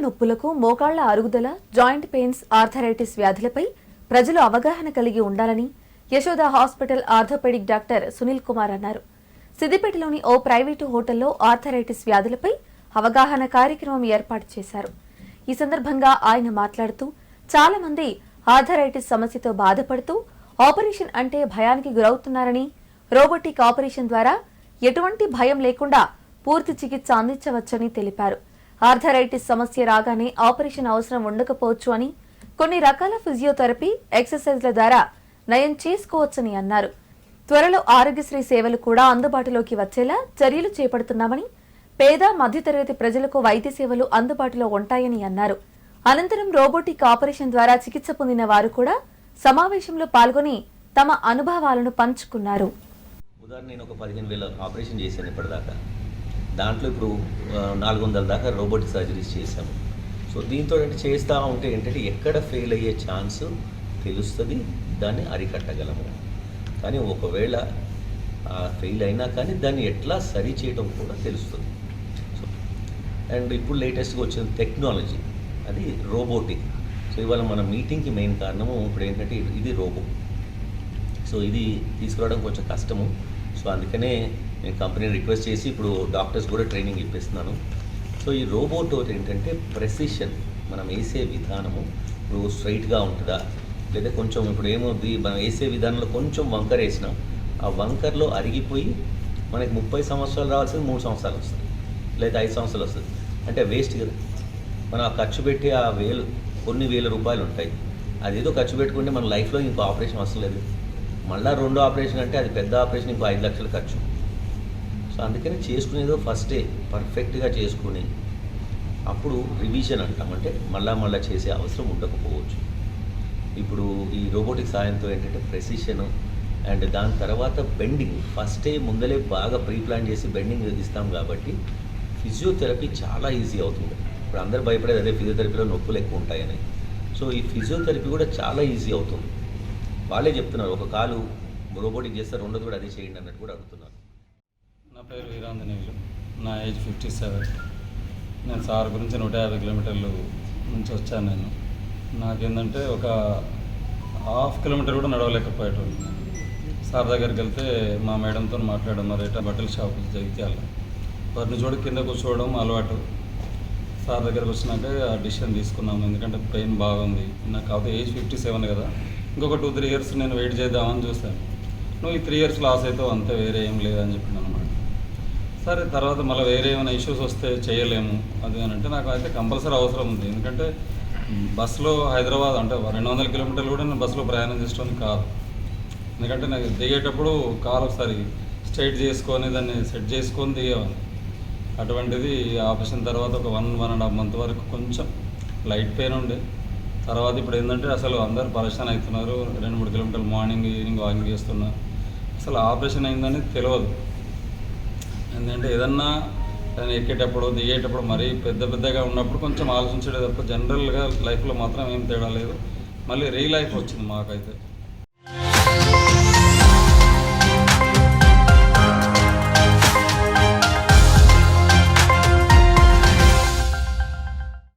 నొప్పులకు మోకాళ్ళ అరుగుదల joint pains arthritis వ్యాధులపై ప్రజలు అవగాహన కలిగి ఉండాలని Yashoda hospital orthopaedic doctor Sunil Kumar అన్నారు. సిద్దిపేటలోని ఓ ప్రైవేటు హోటల్లో ఆర్థరైటిస్ వ్యాధులపై అవగాహన కార్యక్రమం ఏర్పాటు చేశారు. ఈ సందర్భంగా ఆయన మాట్లాడుతూ చాలా మంది ఆర్థరైటిస్ సమస్యతో బాధపడుతూ ఆపరేషన్ అంటే భయానికి గురవుతున్నారని రోబోటిక్ ఆపరేషన్ ద్వారా ఎటువంటి భయం లేకుండా పూర్తి చికిత్స అందించవచ్చని తెలిపారు. ఆర్థరైటిస్ సమస్య రాగానే ఆపరేషన్ అవసరం ఉండకపోవచ్చు అని కొన్ని రకాల ఫిజియోథెరపీ ఎక్సర్సైజ్ల ద్వారా నయం చేసుకోవచ్చని అన్నారు. త్వరలో ఆరోగ్యశ్రీ సేవలు కూడా అందుబాటులోకి వచ్చేలా చర్యలు చేపడుతున్నామని పేద మధ్యతరగతి ప్రజలకు వైద్య సేవలు అందుబాటులో ఉంటాయని అన్నారు. అనంతరం రోబోటిక్ ఆపరేషన్ ద్వారా చికిత్స పొందిన వారు కూడా సమావేశంలో పాల్గొని తమ అనుభవాలను పంచుకున్నారు. ఉదాహరణ నేను ఒక పదిహేను వేల ఆపరేషన్ చేశాను ఇప్పటిదాకా. దాంట్లో ఇప్పుడు నాలుగు వందల దాకా రోబోటిక్ సర్జరీస్ చేశాము. సో దీంతో ఏంటి చేస్తూ ఉంటే ఏంటంటే ఎక్కడ ఫెయిల్ అయ్యే ఛాన్స్ తెలుస్తుంది దాన్ని అరికట్టగలము. కానీ ఒకవేళ ఫెయిల్ అయినా కానీ దాన్ని ఎట్లా సరి చేయడం కూడా తెలుస్తుంది. సో అండ్ ఇప్పుడు లేటెస్ట్గా వచ్చిన టెక్నాలజీ అది రోబోటిక్. సో ఇవాళ మన మీటింగ్కి మెయిన్ కారణము ఇప్పుడు ఏంటంటే ఇది రోబో. సో ఇది తీసుకురావడం కొంచెం కష్టము. సో అందుకనే నేను కంపెనీని రిక్వెస్ట్ చేసి ఇప్పుడు డాక్టర్స్ కూడా ట్రైనింగ్ ఇప్పిస్తున్నాను. సో ఈ రోబోట్ ఏంటంటే ప్రెసిషన్ మనం వేసే విధానము ఇప్పుడు స్ట్రైట్గా ఉంటుందా? లేదా కొంచెం ఇప్పుడు ఏమవుద్ది మనం వేసే విధానంలో కొంచెం వంకర వేసినాం. ఆ వంకర్లో అరిగిపోయి మనకి ముప్పై సంవత్సరాలు రావాల్సింది మూడు సంవత్సరాలు వస్తుంది. లేదా ఐదు సంవత్సరాలు వస్తుంది. అంటే వేస్ట్ కదా. మనం ఆ ఖర్చు పెట్టి ఆ వేలు కొన్ని వేల రూపాయలు ఉంటాయి. అదేదో ఖర్చు పెట్టుకుంటే మన లైఫ్లో ఇంకో ఆపరేషన్ అవసరం లేదు. మళ్ళీ రెండో ఆపరేషన్ అంటే అది పెద్ద ఆపరేషన్ ఇంకో ఐదు లక్షల ఖర్చు. సో అందుకని చేసుకునేదో ఫస్టే పర్ఫెక్ట్గా చేసుకుని అప్పుడు రివిజన్ అంటాం. అంటే మళ్ళా మళ్ళీ చేసే అవసరం ఉండకపోవచ్చు. ఇప్పుడు ఈ రోబోటిక్ సాయంతో ఏంటంటే ప్రెసిషన్ అండ్ దాని తర్వాత బెండింగ్. ఫస్టే ముందలే బాగా ప్రీ ప్లాన్ చేసి బెండింగ్ ఇస్తాం కాబట్టి ఫిజియోథెరపీ చాలా ఈజీ అవుతుంది. ఇప్పుడు అందరు భయపడేది అదే ఫిజియోథెరపీలో నొప్పులు ఎక్కువ ఉంటాయని. సో ఈ ఫిజియోథెరపీ కూడా చాలా ఈజీ అవుతుంది. వాళ్ళే చెప్తున్నారు ఒక కాలు రోబోటిక్ చేస్తే రెండోది కూడా అదే చేయండి అన్నట్టు కూడా అడుగుతున్నారు. నా పేరు వీరాంజనేయులు నా ఏజ్ ఫిఫ్టీ సెవెన్. నేను సార్ గురించి నూట యాభై కిలోమీటర్లు నుంచి వచ్చాను నేను. నాకేంటంటే ఒక హాఫ్ కిలోమీటర్ కూడా నడవలేకపోయేటోళ్ళు సార్ దగ్గరికి వెళ్తే మా మేడంతో మాట్లాడడం మరి ఎట్లా బట్టల షాప్ జగిత్యాల. వారిని చూడ కింద కూర్చోవడం అలవాటు. సార్ దగ్గరకు వచ్చినాక ఆ డిసిషన్ తీసుకున్నాము. ఎందుకంటే పెయిన్ బాగుంది. నాకు కాకపోతే ఏజ్ ఫిఫ్టీ సెవెన్ కదా. ఇంకొక టూ త్రీ ఇయర్స్ నేను వెయిట్ చేద్దామని చూశాను నువ్వు ఈ త్రీ ఇయర్స్ లాస్ అవుతావు అంతే వేరే ఏం లేదని చెప్పిన అనమాట. సరే తర్వాత మళ్ళీ వేరే ఏమైనా ఇష్యూస్ వస్తే చేయలేము. అది అని అంటే నాకు అయితే కంపల్సరీ అవసరం ఉంది. ఎందుకంటే బస్సులో హైదరాబాద్ అంటే రెండు వందల కిలోమీటర్లు కూడా నేను బస్సులో ప్రయాణం చేసుకోవడానికి కాదు. ఎందుకంటే నాకు దిగేటప్పుడు కారు ఒకసారి స్ట్రైట్ చేసుకొని దాన్ని సెట్ చేసుకొని దిగేవాడిని. అటువంటిది ఆపరేషన్ తర్వాత ఒక one one and half month వరకు కొంచెం లైట్ పెయిన్ ఉండే. తర్వాత ఇప్పుడు ఏంటంటే అసలు అందరు పరేషాన్ అవుతున్నారు. రెండు మూడు కిలోమీటర్లు మార్నింగ్ ఈవినింగ్ వాకింగ్ చేస్తున్నారు. అసలు ఆపరేషన్ అయిందని తెలియదు. ఎందుకంటే ఏదన్నా దాన్ని ఎక్కేటప్పుడు దిగేటప్పుడు మరీ పెద్ద పెద్దగా ఉన్నప్పుడు కొంచెం ఆలోచించడే తప్ప జనరల్గా లైఫ్లో మాత్రం ఏం తేడా లేదు. మళ్ళీ రీ లైఫ్ వచ్చింది మాకైతే.